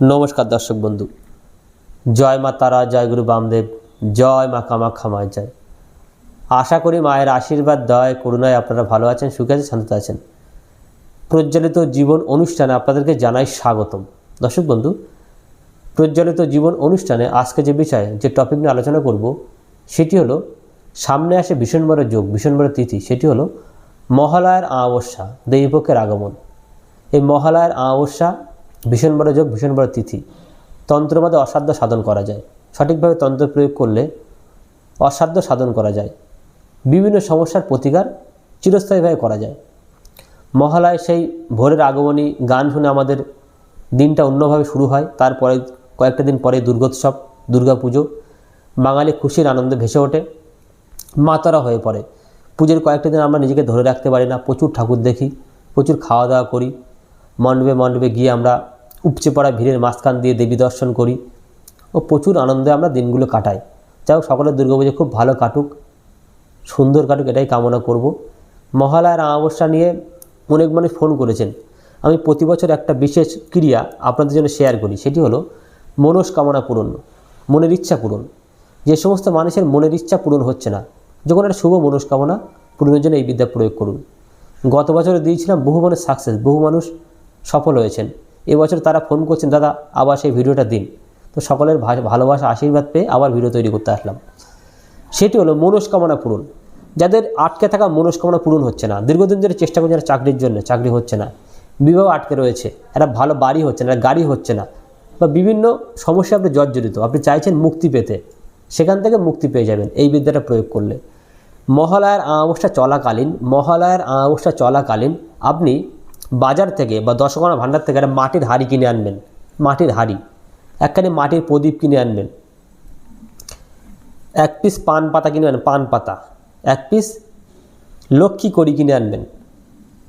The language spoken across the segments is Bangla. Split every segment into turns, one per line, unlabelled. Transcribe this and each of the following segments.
নমস্কার দর্শক বন্ধু। জয় মা তারা, জয় গুরু বামদেব, জয় মা কামাখ্যা মায় জয় আশা করি মায়ের আশীর্বাদ, দয়, করুণায় আপনারা ভালো আছেন, সুখে আছেন, শান্তিতে আছেন। প্রজ্বলিত জীবন অনুষ্ঠানে আপনাদেরকে জানাই স্বাগতম। দর্শক বন্ধু, প্রজ্বলিত জীবন অনুষ্ঠানে আজকে যে বিষয়ে, যে টপিক নিয়ে আলোচনা করব, সেটি হলো, সামনে আসে ভীষণ বড় যোগ, ভীষণ বড় তিথি, সেটি হলো মহালয়ার আমাবস্যা, দেবীপক্ষের আগমন। এই মহালয়ার আমাবস্যা ভীষণ বড় যোগ ভীষণ বড় তিথি। তন্ত্রবাদে অসাধ্য সাধন করা যায়। সঠিকভাবে তন্ত্র প্রয়োগ করলে অসাধ্য সাধন করা যায়। বিভিন্ন সমস্যার প্রতিকার চিরস্থায়ীভাবে করা যায়। মহালয় সেই ভোরের আগমনী, গান শুনে আমাদের দিনটা অন্যভাবে শুরু হয়। তারপরে কয়েকটা দিন পরে দুর্গোৎসব, দুর্গাপুজো। বাঙালি খুশির আনন্দে ভেসে ওঠে। মাতারা হয়ে পড়ে। পুজোর কয়েকটা দিন আমরা নিজেকে ধরে রাখতে পারি না। প্রচুর ঠাকুর দেখি, প্রচুর খাওয়া দাওয়া করি। মণ্ডপে মণ্ডপে গিয়ে আমরা উপচে পড়া ভিড়ের মাঝখান দিয়ে দেবী দর্শন করি ও প্রচুর আনন্দে আমরা দিনগুলো কাটাই। যাই হোক, সকলের দুর্গাপুজো খুব ভালো কাটুক, সুন্দর কাটুক, এটাই কামনা করব। মহালয়ার অমাবস্যা নিয়ে অনেক মানুষ ফোন করেছেন। আমি প্রতি বছর একটা বিশেষ ক্রিয়া আপনাদের জন্য শেয়ার করি, সেটি হলো মনস্কামনা পূরণ, মনের ইচ্ছা পূরণ। যে সমস্ত মানুষের মনের ইচ্ছা পূরণ হচ্ছে না যখন একটা শুভ মনস্কামনা পূরণের জন্য এই বিদ্যা প্রয়োগ করুন। গত বছরে দিয়েছিলাম, বহু মানুষ সাকসেস বহু মানুষ সফল হয়েছেন। এবছর তারা ফোন করছেন, দাদা, আবার সেই ভিডিওটা দিন। তো সকলের ভালোবাসা, আশীর্বাদ পেয়ে আবার ভিডিও তৈরি করতে আসলাম। সেটি হলো মনস্কামনা পূরণ। যাদের আটকে থাকা মনস্কামনা পূরণ হচ্ছে না, দীর্ঘদিন ধরে চেষ্টা করছে চাকরির জন্য, চাকরি হচ্ছে না, বিবাহ আটকে রয়েছে একটা ভালো বাড়ি হচ্ছে না গাড়ি হচ্ছে না, বা বিভিন্ন সমস্যা আপনি জর্জরিত, আপনি চাইছেন মুক্তি পেতে, সেখান থেকে মুক্তি পেয়ে যাবেন, এই বিদ্যাটা প্রয়োগ করলে। মহালয়ার অমাবস্যা চলাকালীন, মহালয়ার অমাবস্যা চলাকালীন আপনি বাজার থেকে বা দশকোনা ভাণ্ডার থেকে একটা মাটির হাঁড়ি কিনে আনবেন। মাটির হাঁড়ি। একখানে মাটির প্রদীপ কিনে আনবেন। এক পিস পান পাতা কিনে আনবেন, পান পাতা। এক পিস লক্ষ্মী কড়ি কিনে আনবেন।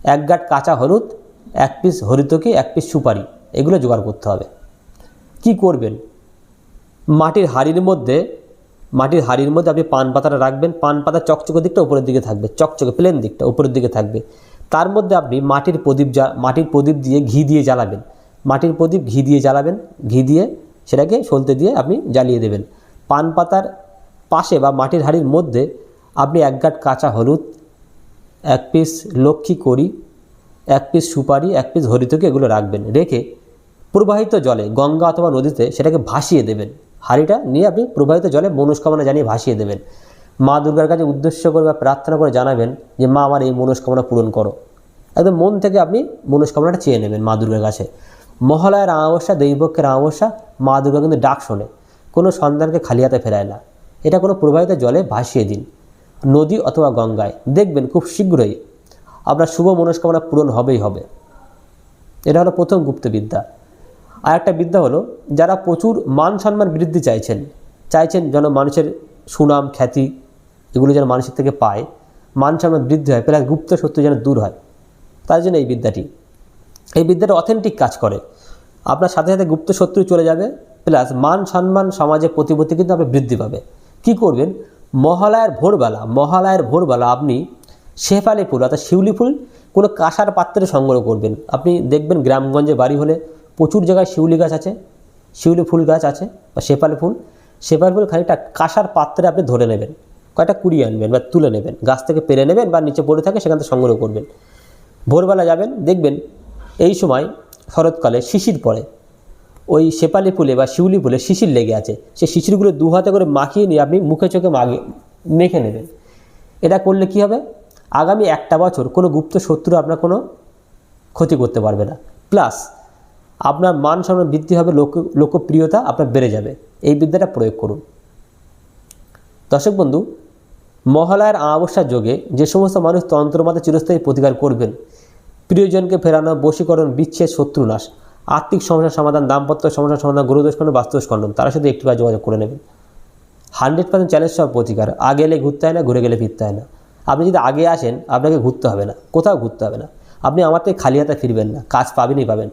এক গাঁট কাঁচা হলুদ, এক পিস হরিতকি, এক পিস সুপারি। এগুলো জোগাড় করতে হবে। কি করবেন? মাটির হাড়ির মধ্যে, মাটির হাড়ির মধ্যে আপনি পান পাতাটা রাখবেন। পান পাতা চকচকে দিকটা উপরের দিকে থাকবে, চকচকে প্লেন দিকটা উপরের দিকে থাকবে। তার মধ্যে আপনি মাটির প্রদীপ মাটির প্রদীপ দিয়ে ঘি দিয়ে জ্বালাবেন। মাটির প্রদীপ ঘি দিয়ে জ্বালাবেন। ঘি দিয়ে সেটাকে সলতে দিয়ে আপনি জ্বালিয়ে দেবেন। পান পাতার পাশে বা মাটির হাড়ির মধ্যে আপনি এক গাঁট কাঁচা হলুদ, এক পিস লক্ষ্মী করি এক পিস সুপারি, এক পিস হরিতকি এগুলো রাখবেন। রেখে প্রবাহিত জলে গঙ্গা অথবা নদীতে সেটাকে ভাসিয়ে দেবেন। হাঁড়িটা নিয়ে আপনি প্রবাহিত জলে মনস্কামনা জানিয়ে ভাসিয়ে দেবেন। মা দুর্গার কাছে উদ্দেশ্য করে বা প্রার্থনা করে জানাবেন যে, মা, আমার এই মনস্কামনা পূরণ করো। একদম মন থেকে আপনি মনস্কামনাটা চেয়ে নেবেন মা দুর্গার কাছে। মহালয়ার অমাবস্যা দৈবক্ষের অমাবস্যা মা দুর্গা কিন্তু ডাক শোনে। কোনো সন্তানকে খালি হাতে ফেরায় না। এটা কোনো প্রবাহিত জলে ভাসিয়ে দিন। নদী অথবা গঙ্গায়। দেখবেন খুব শীঘ্রই আপনার শুভ মনস্কামনা পূরণ হবেই হবে। এটা হলো প্রথম গুপ্তবিদ্যা আর একটা বিদ্যা হলো, যারা প্রচুর মান সম্মান বৃদ্ধি চাইছেন চাইছেন যেন মানুষের সুনাম, খ্যাতি এগুলো যেন মানুষের থেকে পায় মান সম্মান বৃদ্ধি হয় প্লাস গুপ্ত সত্য যেন দূর হয়। তার জন্য এই বিদ্যাটি। এই বিদ্যাটা অথেন্টিক কাজ করে। আপনার সাথে সাথে গুপ্ত শত্রু চলে যাবে, প্লাস মান সম্মান সমাজে প্রতিপত্তি কিন্তু আপনি বৃদ্ধি পাবে। কি করবেন? মহালয়ার ভোরবেলা মহালয়ার ভোরবেলা আপনি শেফালি ফুল অর্থাৎ শিউলি ফুল কোনো কাঁসার পাত্রে সংগ্রহ করবেন। আপনি দেখবেন গ্রামগঞ্জে বাড়ি হলে প্রচুর জায়গায় শিউলি গাছ আছে, শিউলি ফুল গাছ আছে বা শেফালি ফুল। শেফালি ফুল খানিকটা কাঁসার পাত্রে আপনি ধরে নেবেন। কয়টা কুড়িয়ে আনবেন বা তুলে নেবেন, গাছ থেকে পেরে নেবেন বা নিচে পড়ে থাকে সেখান থেকে সংগ্রহ করবেন। ভোরবেলা যাবেন, দেখবেন এই সময় শরৎকালে শিশির পড়ে। ওই শেপালি ফুলে বা শিউলি ফুলে শিশির লেগে আছে। সেই শিশিরগুলো দু হাতে করে মাখিয়ে নিয়ে আপনি মুখে চোখে মাগে, মেখে নেবেন। এটা করলে কি হবে? আগামী একটা বছর কোনো গুপ্ত শত্রু আপনার কোনো ক্ষতি করতে পারবে না। প্লাস আপনার মান সম্মান বৃদ্ধি হবে, লোক, লোকপ্রিয়তা আপনার বেড়ে যাবে। এই বিদ্যাটা প্রয়োগ করুন। দর্শক বন্ধু মহালয়ার অমাবস্যার যোগে যে সমস্ত মানুষ তন্ত্রমাতে চিরস্থায়ী প্রতিকার করবেন, প্রিয়জনকে ফেরানো, বশীকরণ, বিচ্ছেদ শত্রুনাশ আর্থিক সমস্যার সমাধান, দাম্পত্য সমস্যার সমাধান গুরুদোষ খণ্ডন বাস্তুদোষ তারা শুধু একটু যোগাযোগ করে নেবেন। হান্ড্রেড পার্সেন্ট চ্যালেঞ্জ সব প্রতিকার, আগে এলে ঘুরতে হয় না, ঘুরে গেলে ফিরতে হয় না। আপনি যদি আগে আসেন, আপনাকে ঘুরতে হবে না, কোথাও ঘুরতে হবে না। আপনি আমার থেকে খালি হাতে ফিরবেন না, কাজ পাবেনই পাবেন।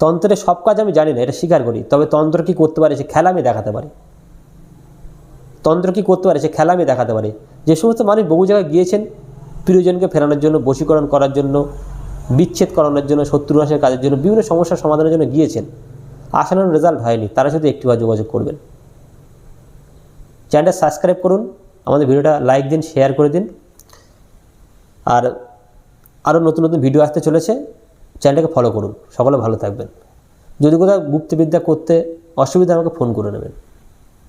তন্ত্রের সব কাজ আমি জানি না, এটা স্বীকার করি, তবে তন্ত্র কী করতে পারে সে খেলা আমি দেখাতে পারি। তন্ত্র কী করতে পারে সে খেলা আমি দেখাতে পারি। যে সমস্ত মানুষ বহু জায়গায় গিয়েছেন প্রিয়জনকে ফেরানোর জন্য, বশীকরণ করার জন্য, বিচ্ছেদ করানোর জন্য শত্রুনাশের কাজের জন্য, বিভিন্ন সমস্যার সমাধানের জন্য গিয়েছেন। আসানোর রেজাল্ট হয়নি, তারা শুধু একটিবার যোগাযোগ করবেন। চ্যানেলটা সাবস্ক্রাইব করুন, আমাদের ভিডিওটা লাইক দিন শেয়ার করে দিন। আর আরও নতুন নতুন ভিডিও আসতে চলেছে চ্যানেলটাকে ফলো করুন। সকলে ভালো থাকবেন। যদি কোথাও গুপ্তবিদ্যা করতে অসুবিধা আমাকে ফোন করে নেবেন।